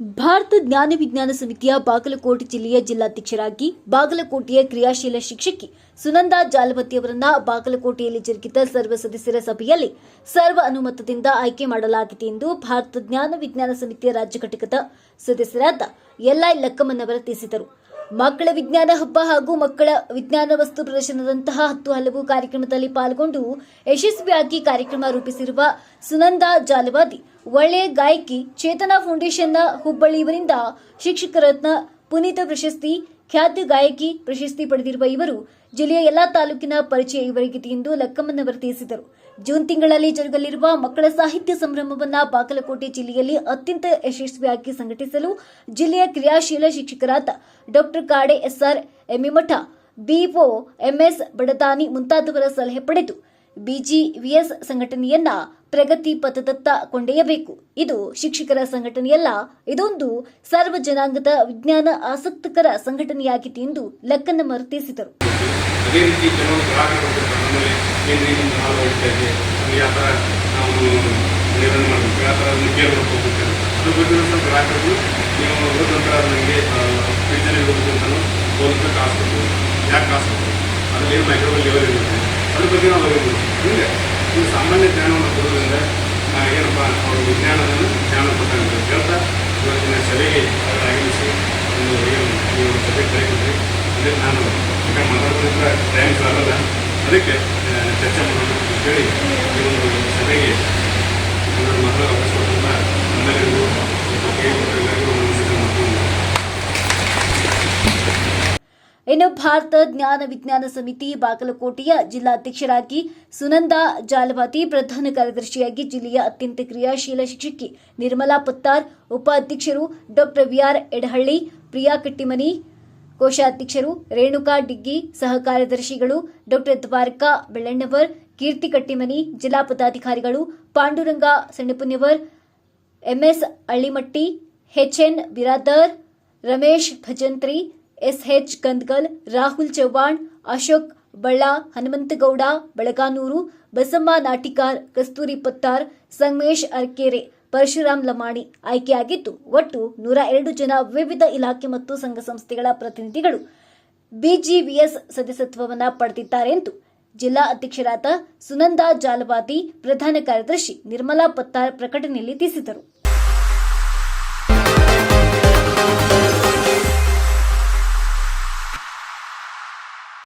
ಭಾರತ ಜ್ಞಾನ ವಿಜ್ಞಾನ ಸಮಿತಿಯ ಬಾಗಲಕೋಟೆ ಜಿಲ್ಲೆಯ ಜಿಲ್ಲಾಧ್ಯಕ್ಷರಾಗಿ ಬಾಗಲಕೋಟೆಯ ಕ್ರಿಯಾಶೀಲ ಶಿಕ್ಷಕಿ ಸುನಂದಾ ಜಾಲವತಿ ಅವರನ್ನ ಬಾಗಲಕೋಟೆಯಲ್ಲಿ ಜರುಗಿದ ಸರ್ವ ಸದಸ್ಯರ ಸಭೆಯಲ್ಲಿ ಸರ್ವ ಅನುಮತದಿಂದ ಆಯ್ಕೆ ಮಾಡಲಾಗಿದೆ ಎಂದು ಭಾರತ ಜ್ಞಾನ ವಿಜ್ಞಾನ ಸಮಿತಿಯ ರಾಜ್ಯ ಘಟಕದ ಸದಸ್ಯರಾದ ಎಲ್ಐ ಲಕ್ಕಮ್ಮನವರ ತಿಳಿಸಿದರು. ಮಕ್ಕಳ ವಿಜ್ಞಾನ ಹಬ್ಬ ಹಾಗೂ ಮಕ್ಕಳ ವಿಜ್ಞಾನ ವಸ್ತು ಪ್ರದರ್ಶನದಂತಹ ಹತ್ತು ಹಲವು ಕಾರ್ಯಕ್ರಮದಲ್ಲಿ ಪಾಲ್ಗೊಂಡು ಯಶಸ್ವಿಯಾಗಿ ಕಾರ್ಯಕ್ರಮ ರೂಪಿಸಿರುವ ಸುನಂದಾ ಜಾಲವಾದಿ ಒಳ್ಳೆಯ ಗಾಯಕಿ ಚೇತನಾ ಫೌಂಡೇಶನ್ನ ಹುಬ್ಬಳ್ಳಿ ಇವರಿಂದ ಶಿಕ್ಷಕ ರತ್ನ ಪುನೀತ ಪ್ರಶಸ್ತಿ, ಖ್ಯಾತ ಗಾಯಕಿ ಪ್ರಶಸ್ತಿ ಪಡೆದಿರುವ ಇವರು ಜಿಲ್ಲೆಯ ಎಲ್ಲಾ ತಾಲೂಕಿನ ಪರಿಚಯ ಇವರಿಗಿದೆ ಎಂದು ಲಕ್ಕಮ್ಮನವರು ತಿಳಿಸಿದರು. ಜೂನ್ ತಿಂಗಳಲ್ಲಿ ಜರುಗಲಿರುವ ಮಕ್ಕಳ ಸಾಹಿತ್ಯ ಸಂಭ್ರಮವನ್ನ ಬಾಗಲಕೋಟೆ ಜಿಲ್ಲೆಯಲ್ಲಿ ಅತ್ಯಂತ ಯಶಸ್ವಿಯಾಗಿ ಸಂಘಟಿಸಲು ಜಿಲ್ಲೆಯ ಕ್ರಿಯಾಶೀಲ ಶಿಕ್ಷಕರಾದ doctor Kade SR Emmimath BO MS Badatani ಮುಂತಾದವರ ಸಲಹೆ ಪಡೆದು ಬಿಜಿವಿಎಸ್ ಸಂಘಟನೆಯನ್ನ ಪ್ರಗತಿ ಪಥದತ್ತ ಕೊಂಡೊಯ್ಯಬೇಕು. ಇದು ಶಿಕ್ಷಕರ ಸಂಘಟನೆಯಲ್ಲ, ಇದೊಂದು ಸರ್ವ ಜನಾಂಗದ ವಿಜ್ಞಾನ ಆಸಕ್ತಕರ ಸಂಘಟನೆಯಾಗಿದೆ ಎಂದು ಲಕ್ಕನ ಮರುತಿಸಿದರು. ಅದ್ರ ಬಗ್ಗೆ ನೀವು ಅದ್ರ ಹಿಂಗೆ ಈ ಸಾಮಾನ್ಯ ಜ್ಞಾನವನ್ನು ಕೊಡೋದ್ರಿಂದ ಏನಪ್ಪ ಅವರು ವಿಜ್ಞಾನವನ್ನು ಜ್ಞಾನ ಕೊಟ್ಟಂತ ಹೇಳ್ತಾ, ಇವತ್ತಿನ ಸಭೆಗೆ ಆಗಮಿಸಿ ಒಂದು ಏನು ನೀವು ಸಭೆ ಕರೆಯಿದ್ರಿ ಅದೇ ನಾನು ಈಗ ಮಾತಾಡೋದ್ರಿಂದ ಟೈಮ್ ಸಾಲಲ್ಲ ಅದಕ್ಕೆ ಚರ್ಚೆ ಮಾಡೋಣ ಅಂತೇಳಿ ಈ ಒಂದು ಸಭೆಗೆ ಮಕ್ಕಳ ಅವಕಾಶ ಕೊಟ್ಟಂತ ಇನ್ನು ಭಾರತ ಜ್ಞಾನ ವಿಜ್ಞಾನ ಸಮಿತಿ ಬಾಗಲಕೋಟೆಯ ಜಿಲ್ಲಾಧ್ಯಕ್ಷರಾಗಿ ಸುನಂದಾ ಜಾಲವಾತಿ ಪ್ರಧಾನ ಕಾರ್ಯದರ್ಶಿಯಾಗಿ ಜಿಲ್ಲೆಯ ಅತ್ಯಂತ ಕ್ರಿಯಾಶೀಲ ಶಿಕ್ಷಕಿ ನಿರ್ಮಲಾ ಪತ್ತಾರ್, ಉಪಾಧ್ಯಕ್ಷರು ಡಾಕ್ಟರ್ ವಿಆರ್ ಎಡಹಳ್ಳಿ, ಪ್ರಿಯಾ ಕಟ್ಟಿಮನಿ, ಕೋಶಾಧ್ಯಕ್ಷರು ರೇಣುಕಾ ಡಿಗ್ಗಿ, ಸಹ ಕಾರ್ಯದರ್ಶಿಗಳು ಡಾಕ್ಟರ್ ದ್ವಾರಕಾ ಬೆಳ್ಳಣ್ಣವರ್, ಕೀರ್ತಿ ಕಟ್ಟಿಮನಿ, ಜಿಲ್ಲಾ ಪದಾಧಿಕಾರಿಗಳು Panduranga Sannapunyavar MS Allimatti, HN Biradar, Ramesh Bhajantri SH Kandkal Rahul Chavhan Ashok Balla, Hanumanthagouda, Belaganuru, Basamma Natikar, Kasturi Pattar, Sangamesh Arkere, Parashuram Lamani ಆಯ್ಕೆಯಾಗಿದ್ದು, ಒಟ್ಟು ನೂರ ಎರಡು ಜನ ವಿವಿಧ ಇಲಾಖೆ ಮತ್ತು ಸಂಘ ಸಂಸ್ಥೆಗಳ ಪ್ರತಿನಿಧಿಗಳು ಬಿಜಿವಿಎಸ್ ಸದಸ್ಯತ್ವವನ್ನು ಪಡೆದಿದ್ದಾರೆ ಎಂದು ಜಿಲ್ಲಾ ಅಧ್ಯಕ್ಷರಾದ ಸುನಂದಾ ಜಾಲವಾದಿ, ಪ್ರಧಾನ ಕಾರ್ಯದರ್ಶಿ ನಿರ್ಮಲಾ ಪತ್ತಾರ್ ಪ್ರಕಟಣೆಯಲ್ಲಿ ತಿಳಿಸಿದರು.